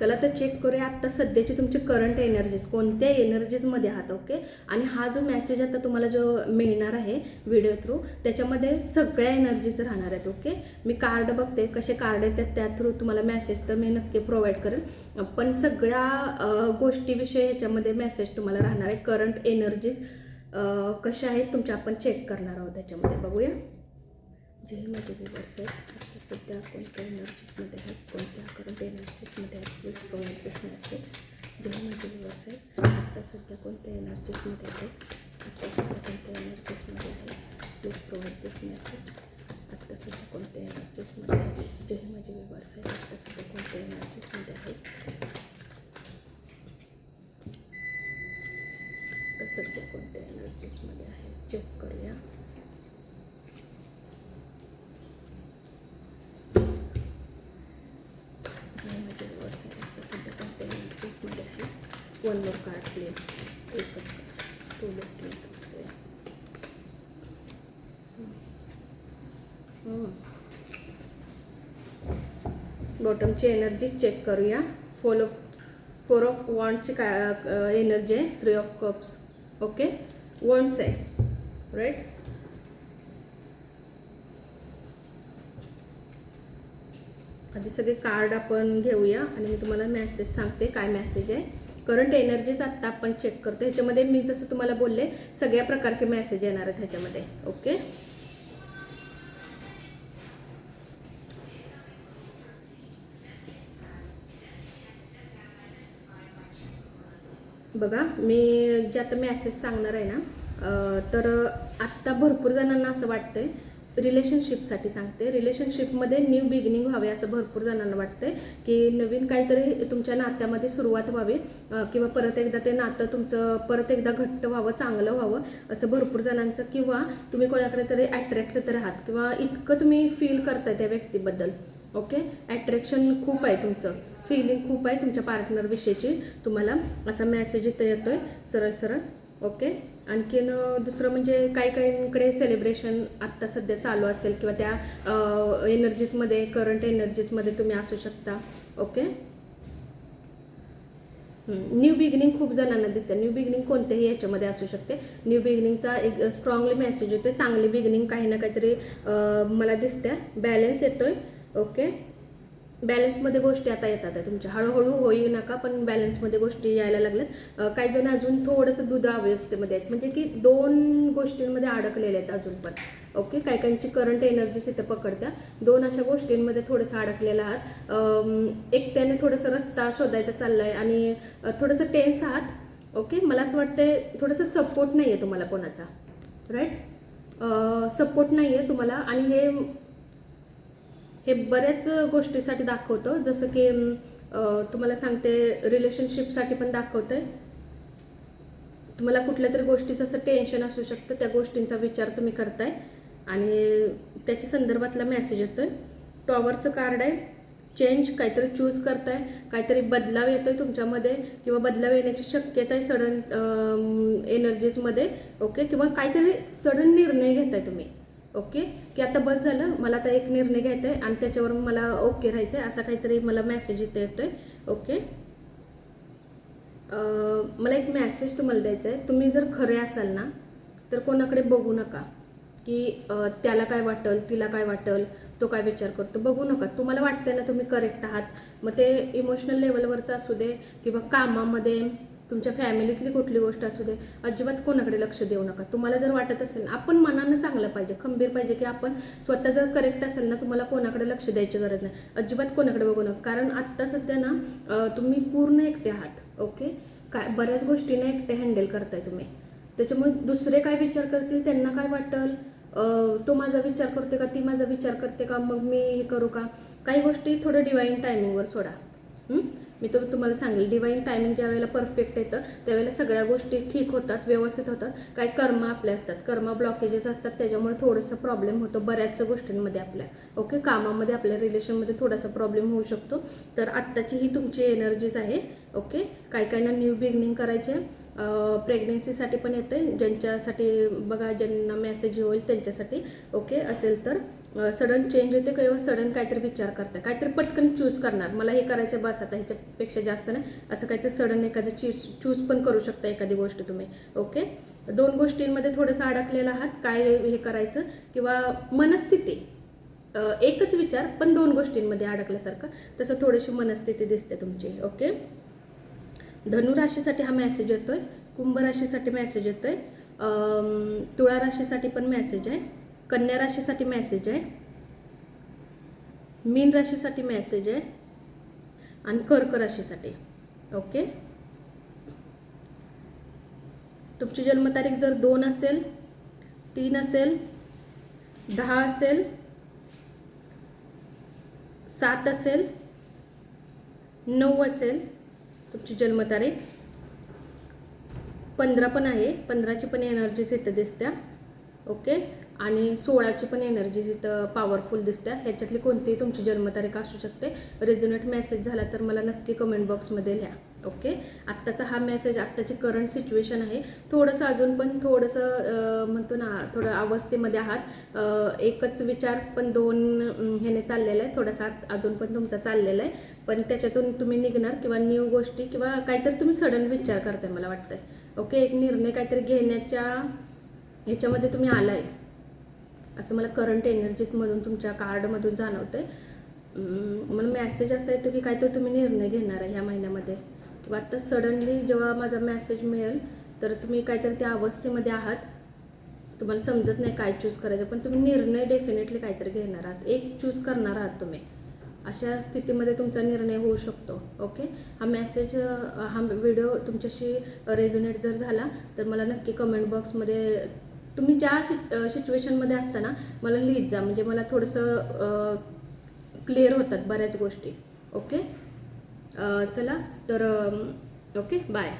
चला तर चेक करूया. आत्ता सध्याची तुमची करंट एनर्जीज कोणत्या एनर्जीजमध्ये आहात ओके आणि हा जो मेसेज आता तुम्हाला जो मिळणार आहे व्हिडिओ थ्रू त्याच्यामध्ये सगळ्या एनर्जीज राहणार आहेत ओके मी कार्ड बघते कसे कार्ड येतात त्या थ्रू तुम्हाला मेसेज तर मी नक्की प्रोव्हाइड करेन. पण सगळ्या गोष्टीविषयी ह्याच्यामध्ये मेसेज तुम्हाला राहणार आहे. करंट एनर्जीज कशा आहेत तुमच्या आपण चेक करणार आहोत त्याच्यामध्ये. बघूया. जे माझे विवर्स आहेत आता सध्या कोणत्या एनर्जीजमध्ये आहेत कोणत्या करंट एनर्जीजमध्ये आहेत प्लीज़ दिस जे माझे विवर्स आहेत आता सध्या कोणत्या एनर्जीजमध्ये आता सध्या कोणत्या एनर्जीजमध्ये आहेत प्लीज़ प्रोव्हाइड दिस मेसेज आता सध्या जे माझे विवर्स आहेत आता सध्या कोणत्या एनर्जीजमध्ये आहेत आता सध्या कोणत्या चेक करूया वन मोर कार्ड प्लेस एकच टू लेफ्ट बॉटमची एनर्जी चेक करूया फोल ऑफ फोर ऑफ वॉन्डची काय एनर्जी आहे? Three of cups okay wands आहे. राईट आधी सगळे कार्ड आपण घेऊया आणि मी तुम्हाला मेसेज सांगते काय मेसेज आहे. करंट एनर्जीज आत्ता आपण चेक करतो. ह्याच्यामध्ये मी जसं तुम्हाला बोलले सगळ्या प्रकारचे मेसेज येणार आहेत ह्याच्यामध्ये. ओके बघा मी जे आता मेसेज सांगणार आहे ना तर आत्ता भरपूर जणांना असं वाटतंय रिलेशनशिपसाठी सांगते. रिलेशनशिपमध्ये न्यू बिगिनिंग व्हावे असं भरपूर जणांना वाटतंय की नवीन काहीतरी तुमच्या नात्यामध्ये सुरुवात व्हावी किंवा परत एकदा ते नातं तुमचं परत एकदा घट्ट व्हावं चांगलं व्हावं असं भरपूर जणांचं किंवा तुम्ही कोणाकडे तरी अट्रॅक्ट तर आहात किंवा इतकं तुम्ही फील करताय त्या व्यक्तीबद्दल. ओके? अट्रॅक्शन खूप आहे तुमचं. फिलिंग खूप आहे तुमच्या पार्टनरविषयीची तुम्हाला असा मेसेज इथं येतोय. सरळ सरळ. ओके? आणखीन दुसरं म्हणजे काही काहींकडे सेलिब्रेशन आत्ता सध्या चालू असेल किंवा त्या एनर्जीजमध्ये करंट एनर्जीजमध्ये तुम्ही असू शकता. ओके? न्यू बिगिनिंग खूप जणांना दिसते. न्यू बिगिनिंग कोणत्याही याच्यामध्ये असू शकते. न्यू बिगिनिंगचा एक स्ट्रॉंगली मेसेज येतोय. चांगली बिगिनिंग काही ना काहीतरी मला दिसते बॅलन्स येतोय. ओके? बॅलन्समध्ये गोष्टी आता येतात आहे तुमच्या. हळूहळू होई नका पण बॅलन्समध्ये गोष्टी यायला लागल्यात. काही जण अजून थोडंसं दूध अवस्थेमध्ये आहेत. म्हणजे की दोन गोष्टींमध्ये अडकलेले आहेत अजून पण. ओके? काही काहींची करंट एनर्जीस इथं पकडत्या. दोन अशा गोष्टींमध्ये थोडंसं अडकलेलं आहात. एकट्याने थोडंसं रस्ता शोधायचा चालला आहे आणि थोडंसं टेन्स आहात. ओके? मला असं वाटतंय थोडंसं सपोर्ट नाही आहे तुम्हाला कोणाचा. राईट सपोर्ट नाही आहे तुम्हाला. आणि हे हे बऱ्याच गोष्टीसाठी दाखवतं. जसं की तुम्हाला सांगते रिलेशनशिपसाठी पण दाखवतंय. तुम्हाला कुठल्या तरी गोष्टीचं असं टेन्शन असू शकतं. त्या गोष्टींचा विचार तुम्ही करताय. आणि त्याच्या संदर्भातला मेसेज येतो आहे टॉवरचं कार्ड आहे. चेंज काहीतरी चूज करताय. काहीतरी बदलाव येतो आहे तुमच्यामध्ये किंवा बदलाव येण्याची शक्यता आहे सडन एनर्जीजमध्ये ओके किंवा काहीतरी सडन निर्णय घेताय तुम्ही. ओके? की आता बस झालं मला आता एक निर्णय घ्यायचा आहे आणि त्याच्यावर मला ओके राहायचं आहे असा काहीतरी मला मेसेज येतो आहे ओके? मला एक मेसेज तुम्हाला द्यायचा आहे. तुम्ही जर खरे असाल ना तर कोणाकडे बघू नका. की त्याला काय वाटल तिला काय वाटल तो काय विचार करतो बघू नका. तुम्हाला वाटतंय ना तुम्ही करेक्ट आहात. मग ते इमोशनल लेवलवरचं असू दे किंवा कामामध्ये तुमच्या फॅमिलीतली कुठली गोष्ट असू दे अजिबात कोणाकडे लक्ष देऊ नका. तुम्हाला जर वाटत असेल ना आपण मनानं चांगलं पाहिजे खंबीर पाहिजे की आपण स्वतः जर करेक्ट असेल ना तुम्हाला कोणाकडे लक्ष द्यायची गरज नाही. अजिबात कोणाकडे बघू नका. कारण आत्ता सध्या ना तुम्ही पूर्ण एकटे आहात ओके? काय बऱ्याच गोष्टींना एकटे हँडल करताय तुम्ही. त्याच्यामुळे दुसरे काय विचार करतील त्यांना काय वाटेल? तो माझा विचार करते का ती माझा विचार करते का मग मी हे करू का? काही गोष्टी थोडं डिवाईन टायमिंगवर सोडा. हं? मी तर तुम्हाला सांगेल डिवाईन टायमिंग ज्या वेळेला परफेक्ट येतं त्यावेळेला सगळ्या गोष्टी ठीक होतात व्यवस्थित होतात. काही कर्म आपल्या असतात कर्म ब्लॉकेजेस असतात त्याच्यामुळे थोडंसं प्रॉब्लेम होतो बऱ्याचशा गोष्टींमध्ये आपल्या. ओके कामामध्ये आपल्या रिलेशनमध्ये थोडासा प्रॉब्लेम होऊ शकतो. तर आत्ताची ही तुमची एनर्जीज आहे. ओके काही काहींना न्यू बिगनिंग करायचे प्रेग्नेन्सीसाठी पण येते ज्यांच्यासाठी बघा ज्यांना मेसेज होईल त्यांच्यासाठी ओके असेल तर सडन चेंज होते किंवा सडन काहीतरी विचार करताय. काहीतरी पटकन चूज करणार. मला हे करायचं बस आता ह्याच्यापेक्षा जास्त नाही. असं काहीतरी सडन एखादं चूज चूज पण करू शकता एखादी गोष्ट तुम्ही ओके दोन गोष्टींमध्ये थोडंसं अडकलेलं आहात. काय हे करायचं? किंवा मनस्थिती. एकच विचार पण दोन गोष्टींमध्ये अडकल्यासारखं. तसं थोडीशी मनस्थिती दिसते तुमची ओके धनु राशीसाठी हा मेसेज येतो कुंभ कुंभराशीसाठी मेसेज येतो आहे तुळा राशीसाठी पण मेसेज आहे कन्या राशीसाठी मेसेज आहे मीन राशीसाठी मेसेज आहे आणि कर्क राशीसाठी ओके तुमची जन्मतारीख जर दोन असेल तीन असेल दहा असेल सात असेल नऊ असेल तुमची जन्मतारीख पंधरा पण आहे पंधराची पण एनर्जीज इथं दिसत्या ओके आणि सोळाची पण एनर्जीज इथं पॉवरफुल दिसत्या. ह्याच्यातली कोणतीही तुमची जन्मतारीख असू शकते. रेझोनेट मेसेज झाला तर मला नक्की कमेंट बॉक्समध्ये लिहा. ओके आत्ताचा हा मेसेज आत्ताची करंट सिच्युएशन आहे. थोडंसं अजून पण थोडंसं म्हणतो ना थोडं अवस्थेमध्ये आहात. एकच विचार पण दोन ह्याने चाललेला आहे. थोडासा आत- अजून पण तुमचा चाललेला आहे. पण त्याच्यातून तुम्ही निघणार किंवा न्यू गोष्टी किंवा काहीतरी तुम्ही सडन विचार करताय मला वाटतंय. ओके एक निर्णय काहीतरी घेण्याच्या ह्याच्यामध्ये तुम्ही आलाय. असं मला करंट एनर्जीमधून तुमच्या कार्डमधून जाणवतंय. आहे मला मेसेज असा येतो की काहीतरी तुम्ही निर्णय घेणार आहे ह्या महिन्यामध्ये. किंवा आत्ता सडनली जेव्हा माझा मेसेज मिळेल तर तुम्ही काहीतरी त्या अवस्थेमध्ये आहात. तुम्हाला समजत नाही काय चूज करायचं पण तुम्ही निर्णय डेफिनेटली काहीतरी घेणार आहात. एक चूज करणार आहात तुम्ही. अशा स्थितीमध्ये तुमचा निर्णय होऊ शकतो ओके हा मेसेज हा व्हिडिओ तुमच्याशी रेझोनेट जर झाला तर मला नक्की कमेंट बॉक्समध्ये तुम्ही ज्या सिच्युएशनमध्ये असताना मला लिहित जा. म्हणजे मला थोडंसं क्लिअर होतात बऱ्याच गोष्टी ओके चला तर ओके बाय.